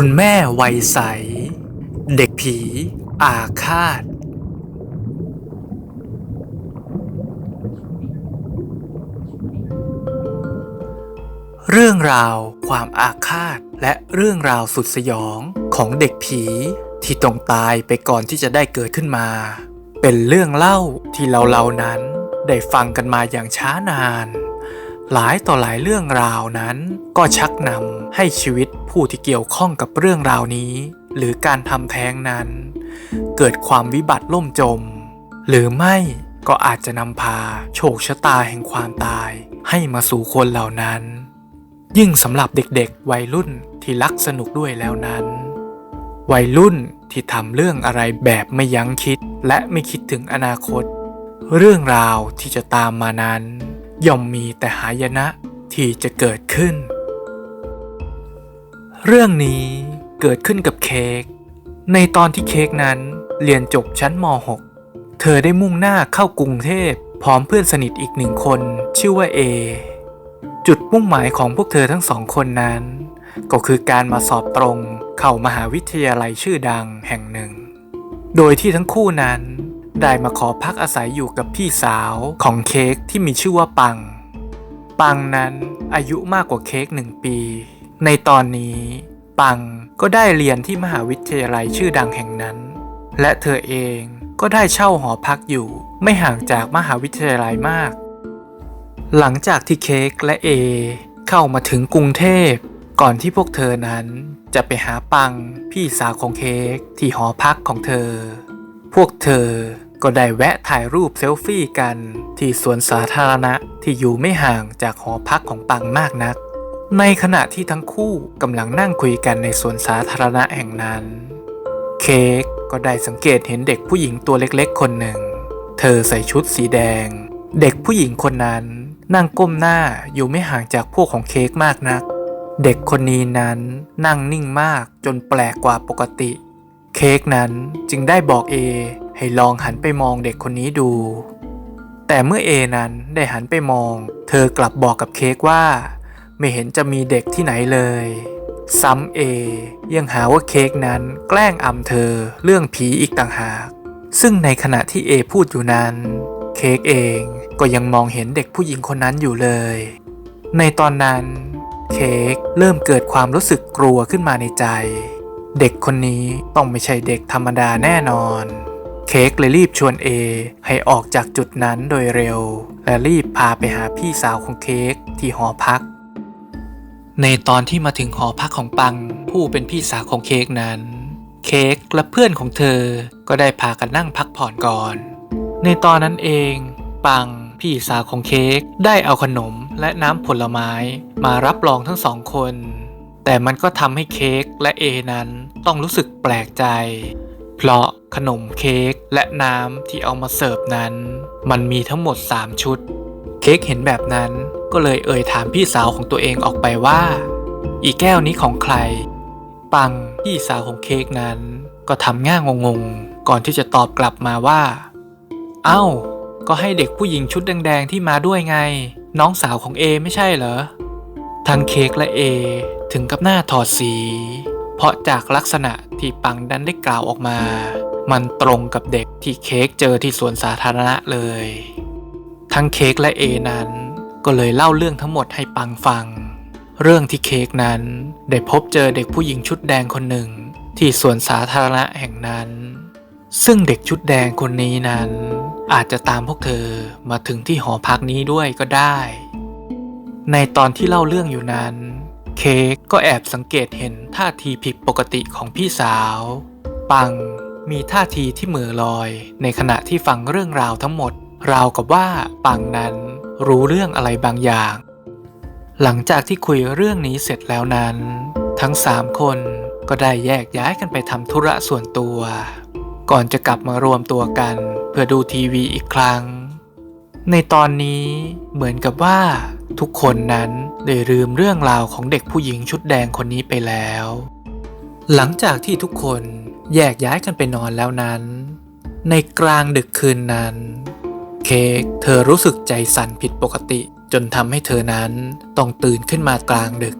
คุณแม่วัยใส เด็กผี อาฆาต เรื่องราว ความอาฆาต และเรื่องราวสุดสยองของเด็กผี ที่ต้องตายไปก่อนที่จะได้เกิดขึ้นมา เป็นเรื่องเล่าที่เราเรานั้น ได้ฟังกันมาอย่างช้านาน หลายต่อหลายเรื่องราวนั้น ก็ชักนำให้ชีวิตผู้ที่เกี่ยวข้องกับเรื่องราวนี้ หรือการทำแท้งนั้น เกิดความวิบัติล่มจม หรือไม่ก็อาจจะนำพาโชคชะตาแห่งความตายให้มาสู่คนเหล่านั้น ยิ่งสำหรับเด็กๆ วัยรุ่นที่รักสนุกด้วยแล้วนั้น วัยรุ่นที่ทำเรื่องอะไรแบบไม่ยั้งคิดและไม่คิดถึงอนาคต เรื่องราวที่จะตามมานั้น ย่อมมีแต่หายนะที่จะเกิดขึ้น เรื่องนี้เกิดขึ้นกับเค้กในตอนที่เค้กนั้นเรียนจบชั้นม .6 เธอได้มุ่งหน้าเข้ากรุงเทพพร้อมเพื่อนสนิทอีกหนึ่งคนชื่อว่าเอจุดมุ่งหมายของพวกเธอทั้งสองคนนั้น ก็คือการมาสอบตรงเข้ามหาวิทยาลัยชื่อดังแห่งหนึ่ง โดยที่ทั้งคู่นั้น ได้มาขอพักอาศัยอยู่กับพี่สาวของเค้กที่มีชื่อว่าปัง ปังนั้นอายุมากกว่าเค้กหนึ่งปี ในตอนนี้ ปังก็ได้เรียนที่มหาวิทยาลัยชื่อดังแห่งนั้น และเธอเองก็ได้เช่าหอพักอยู่ ไม่ห่างจากมหาวิทยาลัยมาก หลังจากที่เค้กและเอเข้ามาถึงกรุงเทพ ก่อนที่พวกเธอนั้นจะไปหาปังพี่สาวของเค้กที่หอพักของเธอ พวกเธอ ก็ได้แวะถ่ายรูปเซลฟี่กัน ที่สวนสาธารณะที่อยู่ไม่ห่างจากหอพักของปังมากนัก ในขณะที่ทั้งคู่กำลังนั่งคุยกันในสวนสาธารณะแห่งนั้น เค้กก็ได้สังเกตเห็นเด็กผู้หญิงตัวเล็กๆ คนหนึ่ง เธอใส่ชุดสีแดง เด็กผู้หญิงคนนั้นนั่งก้มหน้าอยู่ไม่ห่างจากพวกของเค้กมากนัก เด็กคนนี้นั้นนั่งนิ่งมากจนแปลกกว่าปกติ เค้กนั้นจึงได้บอกเอ ให้ลองหันไปมองเด็กคนนี้ดู แต่เมื่อเอนั้นได้หันไปมอง เธอกลับบอกกับเค้กว่า ไม่เห็นจะมีเด็กที่ไหนเลย ซ้ำเอยังหาว่าเค้กนั้นแกล้งอำเธอเรื่องผีอีกต่างหาก ซึ่งในขณะที่เอพูดอยู่นั้น เค้กเองก็ยังมองเห็นเด็กผู้หญิงคนนั้นอยู่เลย ในตอนนั้นเค้กเริ่มเกิดความรู้สึกกลัวขึ้นมาในใจ เด็กคนนี้ต้องไม่ใช่เด็กธรรมดาแน่นอน เค้กเลยรีบชวนเอให้ออกจากจุดนั้นโดยเร็ว และรีบพาไปหาพี่สาวของเค้กที่หอพัก ในตอนที่มาถึงหอพักของปัง ผู้เป็นพี่สาวของเค้กนั้น เค้กและเพื่อนของเธอก็ได้พากันนั่งพักผ่อนก่อน ในตอนนั้นเอง ปังพี่สาวของเค้กได้เอาขนมและน้ำผลไม้มารับรองทั้งสองคน แต่มันก็ทำให้เค้กและเอนั้นต้องรู้สึกแปลกใจ เพราะขนมเค้กและน้ำที่เอามาเสิร์ฟนั้น มันมีทั้งหมด 3 ชุด เค้กเห็นแบบนั้นก็เลยเอ่ยถามพี่สาวของตัวเองออกไปว่า อีแก้วนี้ของใคร ปังพี่สาวของเค้กนั้น ก็ทำง่างงงๆก่อนที่จะตอบกลับมาว่า เอ้า ก็ให้เด็กผู้หญิงชุดแดง ๆ ที่มาด้วยไง น้องสาวของเอไม่ใช่เหรอทั้งเค้กและเอถึงกับหน้าถอดสี เพราะจากลักษณะที่ปังดันได้กล่าวออกมา มันตรงกับเด็กที่เค้กเจอที่สวนสาธารณะเลย ทั้งเค้กและเอนั้นก็เลยเล่าเรื่องทั้งหมดให้ปังฟัง เรื่องที่เค้กนั้นได้พบเจอเด็กผู้หญิงชุดแดงคนหนึ่งที่สวนสาธารณะแห่งนั้น ซึ่งเด็กชุดแดงคนนี้นั้น อาจจะตามพวกเธอมาถึงที่หอพักนี้ด้วยก็ได้ ในตอนที่เล่าเรื่องอยู่นั้น เค้กก็แอบสังเกตเห็นท่าทีผิดปกติของพี่สาว ปังมีท่าทีที่เหม่อลอย ในขณะที่ฟังเรื่องราวทั้งหมด ราวกับว่าปังนั้นรู้เรื่องอะไรบางอย่าง หลังจากที่คุยเรื่องนี้เสร็จแล้วนั้น ทั้งสามคนก็ได้แยกย้ายกันไปทำธุระส่วนตัว ก่อนจะกลับมารวมตัวกัน เพื่อดูทีวีอีกครั้ง ในตอนนี้เหมือนกับว่า ทุกคนนั้น ได้ลืมเรื่องราวของเด็กผู้หญิงชุดแดงคนนี้ไปแล้ว หลังจากที่ทุกคนแยกย้ายกันไปนอนแล้วนั้น ในกลางดึกคืนนั้น เค้กเธอรู้สึกใจสั่นผิดปกติจนทำให้เธอนั้นต้องตื่นขึ้นมากลางดึก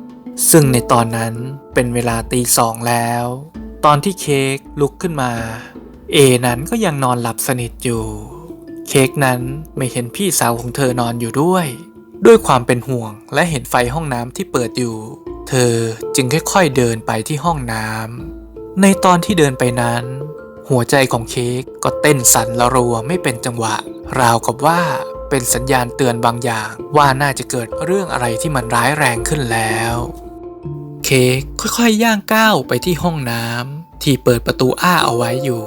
ซึ่งในตอนนั้นเป็นเวลาตีสองแล้ว ตอนที่เค้กลุกขึ้นมา เอนั้นก็ยังนอนหลับสนิทอยู่ เค้กนั้นไม่เห็นพี่สาวของเธอนอนอยู่ด้วย ด้วยความเป็นห่วงและเห็นไฟห้องน้ำที่เปิดอยู่ เธอจึงค่อยๆเดินไปที่ห้องน้ำในตอนที่เดินไปนั้น หัวใจของเค้กก็เต้นสั่นละรัวไม่เป็นจังหวะ ราวกับว่าเป็นสัญญาณเตือนบางอย่าง ว่าน่าจะเกิดเรื่องอะไรที่มันร้ายแรงขึ้นแล้ว เค้กค่อยๆย่างก้าวไปที่ห้องน้ำที่เปิดประตูอ้าเอาไว้อยู่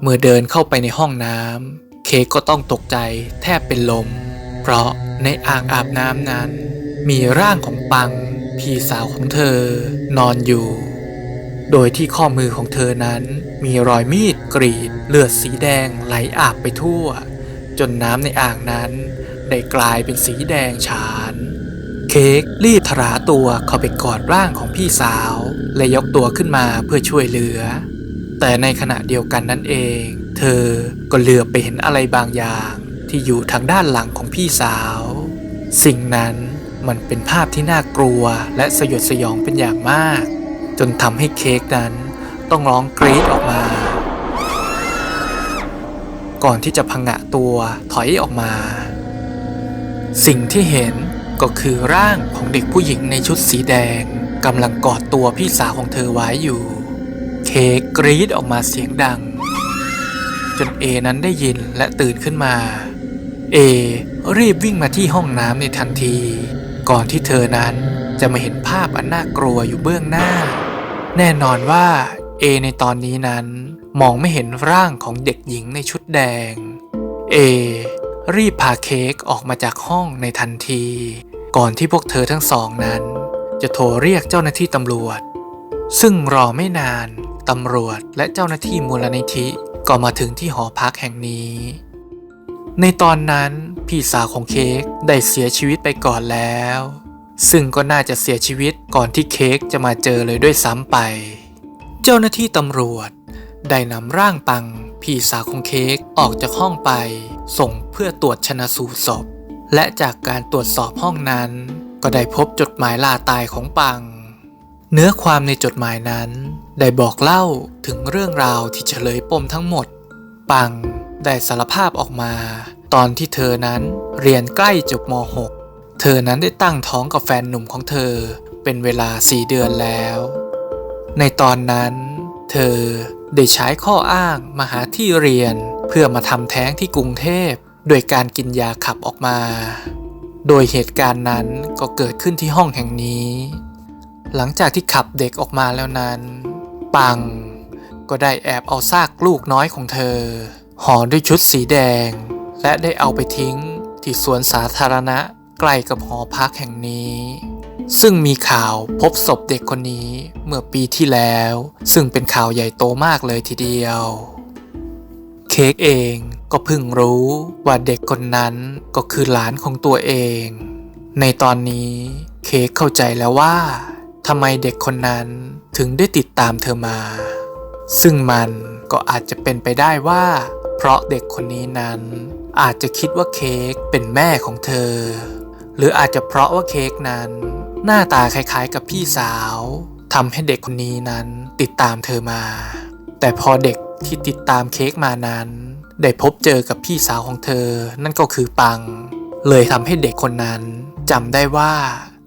เมื่อเดินเข้าไปในห้องน้ำเค้กก็ต้องตกใจแทบเป็นลม เพราะ ในอ่างอาบน้ำนั้น มีร่างของปัง พี่สาวของเธอนอนอยู่ โดยที่ข้อมือของเธอนั้นมีรอยมีดกรีด เลือดสีแดงไหลอาบไปทั่ว จนน้ำในอ่างนั้น ได้กลายเป็นสีแดงฉาน เค้กรีบทราตัวเข้าไปกอดร่างของพี่สาว และยกตัวขึ้นมาเพื่อช่วยเหลือ แต่ในขณะเดียวกันนั่นเอง เธอก็เหลือบไปเห็นอะไรบางอย่างที่อยู่ทางด้านหลังของพี่สาว สิ่งนั้นมันเป็นภาพที่น่ากลัวและสยดสยองเป็นอย่างมาก จนทำให้เค้กนั้นต้องร้องกรีดออกมา ก่อนที่จะพังะตัวถอยออกมา สิ่งที่เห็นก็คือร่างของเด็กผู้หญิงในชุดสีแดงกำลังกอดตัวพี่สาวของเธอไว้อยู่ เค้กกรีดออกมาเสียงดัง จนเอนั้นได้ยินและตื่นขึ้นมา เอ รีบวิ่งมาที่ห้องน้ำในทันที ก่อนที่เธอนั้นจะมาเห็นภาพอันน่ากลัวอยู่เบื้องหน้า แน่นอนว่าเอในตอนนี้นั้นมองไม่เห็นร่างของเด็กหญิงในชุดแดง เอ รีบพาเค้กออกมาจากห้องในทันที ก่อนที่พวกเธอทั้งสองนั้น จะโทรเรียกเจ้าหน้าที่ตำรวจ ซึ่งรอไม่นานตำรวจและเจ้าหน้าที่มูลนิธิก็มาถึงที่หอพักแห่งนี้ ในตอนนั้นพี่สาวของเค้กได้เสียชีวิตไปก่อนแล้ว ซึ่งก็น่าจะเสียชีวิตก่อนที่เค้กจะมาเจอเลยด้วยซ้ำไป เจ้าหน้าที่ตำรวจ ได้นำร่างปัง พี่สาวของเค้กออกจากห้องไป ส่งเพื่อตรวจชนะสูตรศพ และจากการตรวจสอบห้องนั้น ก็ได้พบจดหมายลาตายของปัง เนื้อความในจดหมายนั้น ได้บอกเล่าถึงเรื่องราวที่เฉลยปมทั้งหมด ปัง ได้สารภาพออกมา ตอนที่เธอนั้นเรียนใกล้จบม .6 เธอนั้นได้ตั้งท้องกับแฟนหนุ่มของเธอ เป็นเวลาสี่เดือนแล้ว ในตอนนั้น เธอได้ใช้ข้ออ้างมาหาที่เรียนเพื่อมาทำแท้งที่กรุงเทพโดยการกินยาขับออกมา โดยเหตุการณ์นั้นก็เกิดขึ้นที่ห้องแห่งนี้ หลังจากที่ขับเด็กออกมาแล้วนั้น ปังก็ได้แอบเอาซากลูกน้อยของเธอ ห่อด้วยชุดสีแดง และได้เอาไปทิ้งที่สวนสาธารณะใกล้กับหอพักแห่งนี้ ซึ่งมีข่าวพบศพเด็กคนนี้เมื่อปีที่แล้ว ซึ่งเป็นข่าวใหญ่โตมากเลยทีเดียว เค้กเองก็เพิ่งรู้ว่าเด็กคนนั้นก็คือหลานของตัวเอง ในตอนนี้เค้กเข้าใจแล้วว่าทำไมเด็กคนนั้นถึงได้ติดตามเธอมา ซึ่งมันก็อาจจะเป็นไปได้ว่า เพราะเด็กคนนี้นั้น อาจจะคิดว่าเค้กเป็นแม่ของเธอ หรืออาจจะเพราะว่าเค้กนั้น หน้าตาคล้ายๆกับพี่สาวทำให้เด็กคนนี้นั้นติดตามเธอมา แต่พอเด็กที่ติดตามเค้กมานั้น ได้พบเจอกับพี่สาวของเธอ นั่นก็คือปัง เลยทำให้เด็กคนนั้นจำได้ว่า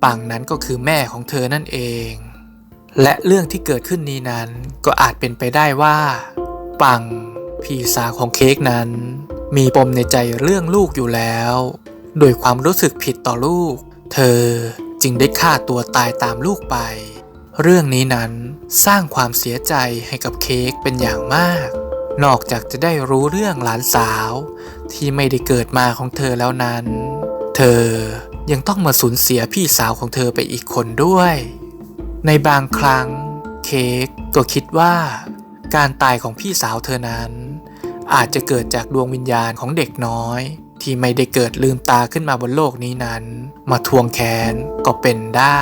ปังนั้นก็คือแม่ของเธอนั่นเอง และเรื่องที่เกิดขึ้นนี้นั้นก็อาจเป็นไปได้ว่า ปัง พี่สาวของเค้กนั้น มีปมในใจเรื่องลูกอยู่แล้วโดยความรู้สึกผิดต่อลูก เธอจึงได้ฆ่าตัวตายตามลูกไป เรื่องนี้นั้นสร้างความเสียใจให้กับเค้กเป็นอย่างมาก นอกจากจะได้รู้เรื่องหลานสาว ที่ไม่ได้เกิดมาของเธอแล้วนั้น เธอยังต้องมาสูญเสียพี่สาวของเธอไปอีกคนด้วย ในบางครั้ง เค้กก็คิดว่า การตายของพี่สาวเธอนั้น อาจจะเกิดจากดวงวิญญาณของเด็กน้อย ที่ไม่ได้เกิดลืมตาขึ้นมาบนโลกนี้นั้น มาทวงแค้นก็เป็นได้